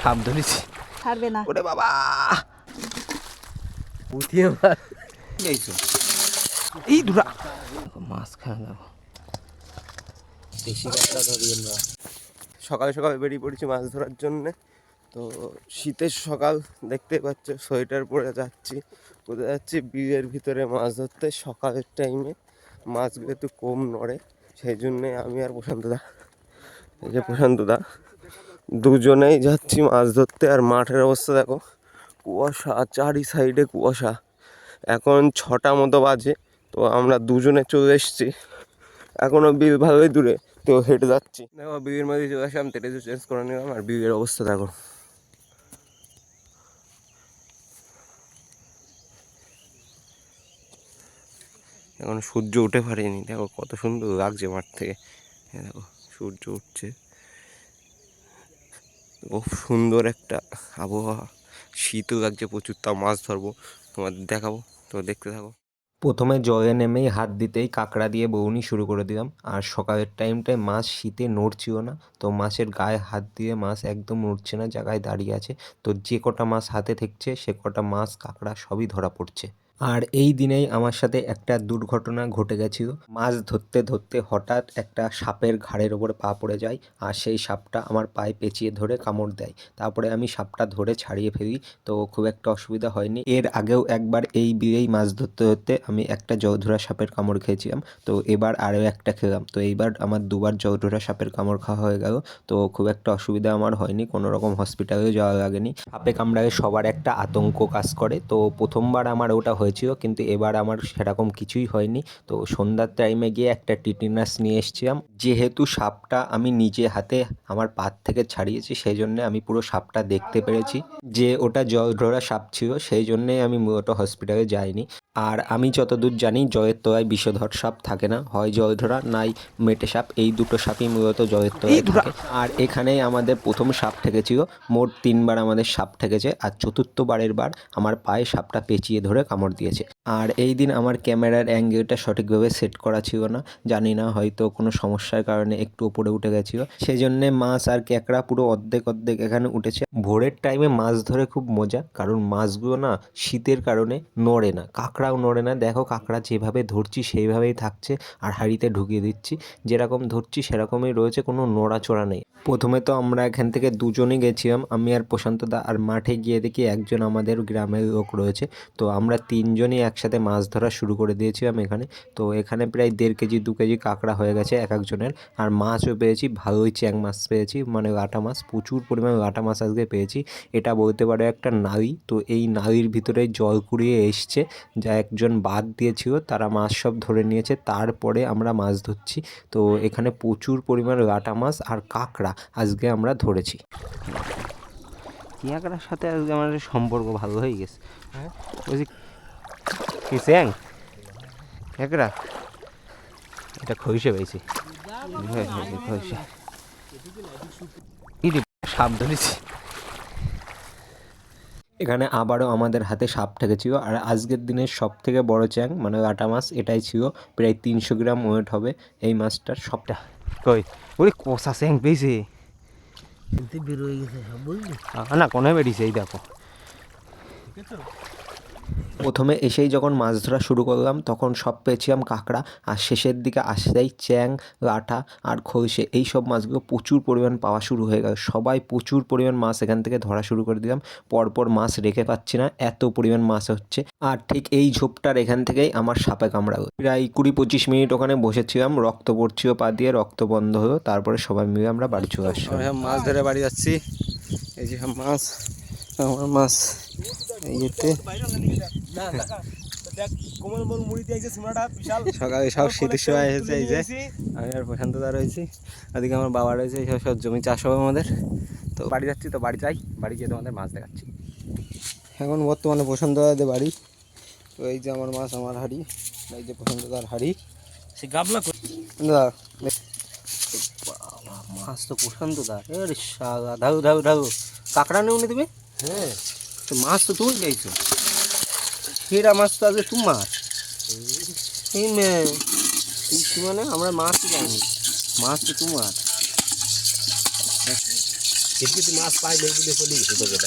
সাপ ধরেছি ছাড়বে না। ওরে বাবা! উঠিয়ে মার। এইছো এই দুরা। মাছ দেখো দেশি কাঁকড়া ধরি আমরা। সকালে সকালে বেরিয়ে পড়েছি মাছ ধরার জন্য। তো শীতের সকাল দেখতে পাচ্ছ সোয়েটার পরে যাচ্ছি। কোথায় যাচ্ছি? বিয়ের ভিতরে মাছ ধরতে। সকালের টাইমে মাছগুলো একটু কম নড়ে। সেই জন্যে আমি আর প্রশান্ত দা এই যে প্রশান্ত দা দুজনেই যাচ্ছি মাছ ধরতে। আর মাঠের অবস্থা দেখো, কুয়াশা, চারি সাইডে কুয়াশা। এখন ছটা মতো বাজে, তো আমরা দুজনে চলে এসেছি। এখনও বিল ভালোই দূরে, তো হেঁটে যাচ্ছি। দেখো বিয়ের মধ্যে চলে আসলাম, তেটে চেঞ্জ করে নিলাম, আর বিয়ের অবস্থা দেখো। এখন সূর্য উঠে পারেনি দেখো কত সুন্দর লাগছে মাঠ থেকে। দেখো, সূর্য উঠছে। খুব সুন্দর একটা আবহাওয়া। শীতও লাগছে প্রচুর তা মাছ ধরবো। তোমাদের দেখাবো তো দেখতে থাকো। প্রথমে জলে নেমেই হাত দিতেই কাঁকড়া দিয়ে বৌনি শুরু করে দিলাম। আর সকালের টাইমটায় মাছ শীতে নড়ছিও না। তো মাছের গায়ে হাত দিয়ে মাছ একদম নড়ছে না, জায়গায় দাঁড়িয়ে আছে। তো যে কটা মাছ হাতে থেকছে সে কটা মাছ কাঁকড়া সবই ধরা পড়ছে। আর এই দিনেই আমার সাথে একটা দুর্ঘটনা ঘটে গেছিল। মাছ ধরতে ধরতে হঠাৎ একটা সাপের ঘাড়ের ওপর পা পড়ে যায় আর সেই সাপটা আমার পায়ে পেঁচিয়ে ধরে কামড় দেয়। তারপরে আমি সাপটা ধরে ছাড়িয়ে ফেলি, তো খুব একটা অসুবিধা হয়নি। এর আগেও একবার এই বিয়েই মাছ ধরতে ধরতে আমি একটা জৌধরা সাপের কামড় খেয়েছিলাম, তো এবার আরও একটা খেলাম। তো এইবার আমার দুবার জৌধরা সাপের কামড় খাওয়া হয়ে গেল, তো খুব একটা অসুবিধা আমার হয়নি, কোনো রকম হসপিটালেও যাওয়া লাগেনি। সাপে কামড়ালে সবার একটা আতঙ্ক কাজ করে, তো প্রথমবার আমার ওটা হয়েছিল, কিন্তু এবার আমার সেরকম কিছুই হয়নি। তো সন্ধ্যার টাইমে গিয়ে একটা টিটিনাস নিয়ে এসেছিলাম। যেহেতু সাপটা আমি নিজে হাতে আমার পাত থেকে ছাড়িয়েছি সেই জন্যে আমি পুরো সাপটা দেখতে পেরেছি। যে ওটা জল সাপ ছিল সেই জন্যে আমি মূলত হসপিটালে যাইনি। আর আমি যতদূর জানি জয়ের তোয়ায় বিষধর সাপ থাকে না। হয় জয়ধরা নাই মেটে সাপ। এই দুটো সাপই মূলত জয়ের তোয়ায় থাকে। আর এখানে আমাদের প্রথম সাপ ঠেকেছিল মোট তিনবার আমাদের সাপ ঠেকেছে আর চতুর্থবারের বার আমার পায়ে সাপটা পেঁচিয়ে ধরে কামড় দিয়েছে। আর এই দিন আমার ক্যামেরার অ্যাঙ্গেলটা সঠিকভাবে সেট করা ছিল না। জানি না হয়তো কোনো সমস্যার কারণে একটু উপরে উঠে গেছিল। সেই জন্যে মাছ আর ক্যাকড়া পুরো অর্ধেক অর্ধেক এখানে উঠেছে। ভোরের টাইমে মাছ ধরে খুব মজা, কারণ মাছগুলো না শীতের কারণে নড়ে না, কাঁকড়াও নড়ে না। দেখো কাঁকড়া যেভাবে ধরছি সেইভাবেই থাকছে, আর হাঁড়িতে ঢুকিয়ে দিচ্ছি। যেরকম ধরছি সেরকমই রয়েছে, কোনো নড়াচড়া নেই। প্রথমে তো আমরা এখান থেকে দুজনই গেছিলাম। আমি আর প্রশান্ত দা আর মাঠে গিয়ে দেখি একজন আমাদের গ্রামের লোক রয়েছে। তো আমরা তিনজনই একসাথে মাছ ধরা শুরু করে দিয়েছিলাম এখানে। তো এখানে প্রায় দেড় কেজি, দু কেজি কাঁকড়া হয়ে গেছে এক একজনের। আর মাছও পেয়েছি, ভালোই চ্যাং মাছ পেয়েছি মানে লাটা মাছ, প্রচুর পরিমাণে লাটা মাছ আজকে পেয়েছি। এটা বলতে পারো একটা নাড়ি তো এই নাড়ির ভিতরে জল কুড়িয়ে এসছে, যা একজন বাদ দিয়েছিল, তারা মাছ সব ধরে নিয়েছে। তারপরে আমরা মাছ ধরছি। তো এখানে প্রচুর পরিমাণে লাটা মাছ আর কাঁকড়া। আজকে আমরা ধরেছি। কাঁকড়ার সাথে আজকে আমার সম্পর্ক ভালো হয়ে গেছে। কি স্যাং? কাঁকড়া এটা খইসে পেয়েছি খইসে। সাপ ধরেছি। এখানে আবারও আমাদের হাতে সাপ ঠেকেছিল আর আজকের দিনের সব থেকে বড় চ্যাং মানে লাটা মাছ এটাই ছিল প্রায় তিনশো গ্রাম ওয়েট হবে এই মাছটার সবটা। কই? ওরে কষা স্যাং পেয়েছে বেরোয় গেছে সব বুঝলি? না কোনে বেরিয়েছে এই দেখো। প্রথমে এসেই যখন মাছ ধরা শুরু করলাম, তখন সব পেয়েছিলাম কাঁকড়া, আর শেষের দিকে আসতেই চ্যাং, লাঠা আর খলসে। এই সব মাছগুলো প্রচুর পরিমাণ পাওয়া শুরু হয়ে গেল। সবাই প্রচুর পরিমাণ মাছ এখান থেকে ধরা শুরু করে দিলাম। পরপর মাছ রেখে পাচ্ছি না, এত পরিমাণ মাছ হচ্ছে। আর ঠিক এই ঝোপটার এখান থেকেই আমার সাপে কামড়ালো। প্রায় কুড়ি পঁচিশ মিনিট ওখানে বসেছিলাম, রক্ত পড়ছিল পা দিয়ে, রক্ত বন্ধ হলো। তারপরে সবাই মিলে আমরা বাড়ি চলে আসলাম। মাছ ধরে বাড়ি যাচ্ছি। এই যে মাছ, আমার মাছ। সকালে সব শীতের সময় এসেছে এই যে। আমি আর প্রশান্ত দা রয়েছি। ওদিকে আমার বাবা রয়েছে সব সব জমি চাষ হবে আমাদের। তো বাড়ি যাচ্ছি তো বাড়ি যাই। বাড়ি গিয়ে তোমাদের মাছ দেখাচ্ছি। এখন বর্তমানে প্রশান্ত দাদের বাড়ি। তো এই যে আমার মাছ আমার হাড়ি। এই যে প্রশান্ত দার হাড়ি। সে গাবলা দা বাবা, মাছ তো প্রশান্ত দা ধাউ ধাউ ধাউ। কাঁকড়া নেও নি তুমি? হ্যাঁ। মাছ তো তুমি গেছো সেরা মাছ তো আগে তোমার এই মানে আমরা মাছ যাইনি মাছ তো তোমার মাছ পাই নেই বলে চলে গেছে তোকে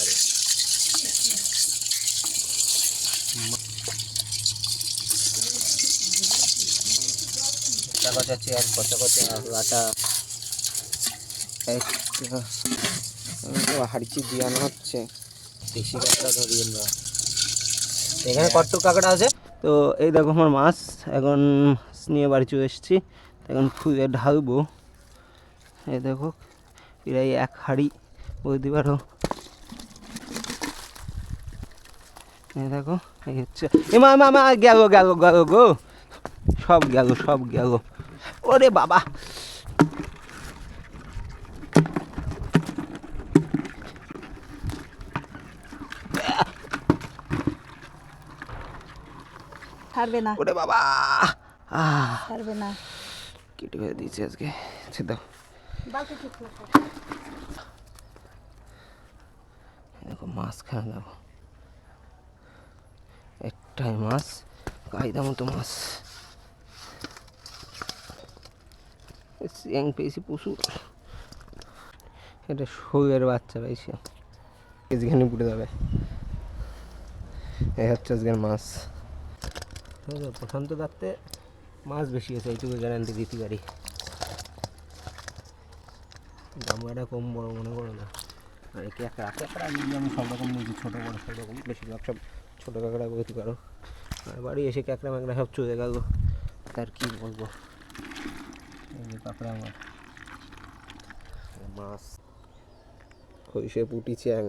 দিয়ানো হচ্ছে দেশি কাঁকড়া ধরি আমরা। এখানে কট্টু কাঁকড়া আছে। তো এই দেখো আমার মাছ, এখন মাছ নিয়ে বাড়ি চলে এসেছি। এখন খুঁজে ঢালবো। এই দেখো, প্রায় এক হাড়ি বলতে পারো। এই দেখো, এই হচ্ছে। এ মা মা, গেল গেল গেল গো। সব গেল সব গেল। ওরে বাবা। ছাড়বে না। ওরে বাবা! ছাড়বে না। কেটে ফেলে দিয়েছি আজকে। দাও। দেখো মাছ খাওয়া দেখো একটাই মাছ কায়দা মতো মাছ। চিয়াং পেয়েছি প্রচুর। এটা শোয়ের বাচ্চা পেয়েছি। যেখানে পুড়ে যাবে। এই হচ্ছে আজকের মাছ। প্রশান্ত দাঁতে মাছ বেশি আছে এইটুকু গ্যারান্টি দিতে পারি। গামলাটা কম বড় মনে করো না। আর একটা কাঁকড়া নিয়ে আমি সব রকম নিয়েছি, ছোটো বড়ো সব রকম, বেশিরভাগ সব ছোটো কাঁকড়া বলতে পারো। আর বাড়ি এসে কাঁকড়া ম্যাকড়া সব চলে গেল, তার কি বলব? এই যে কাঁকড়া আমার মাছ খইসে পুটি, চ্যাং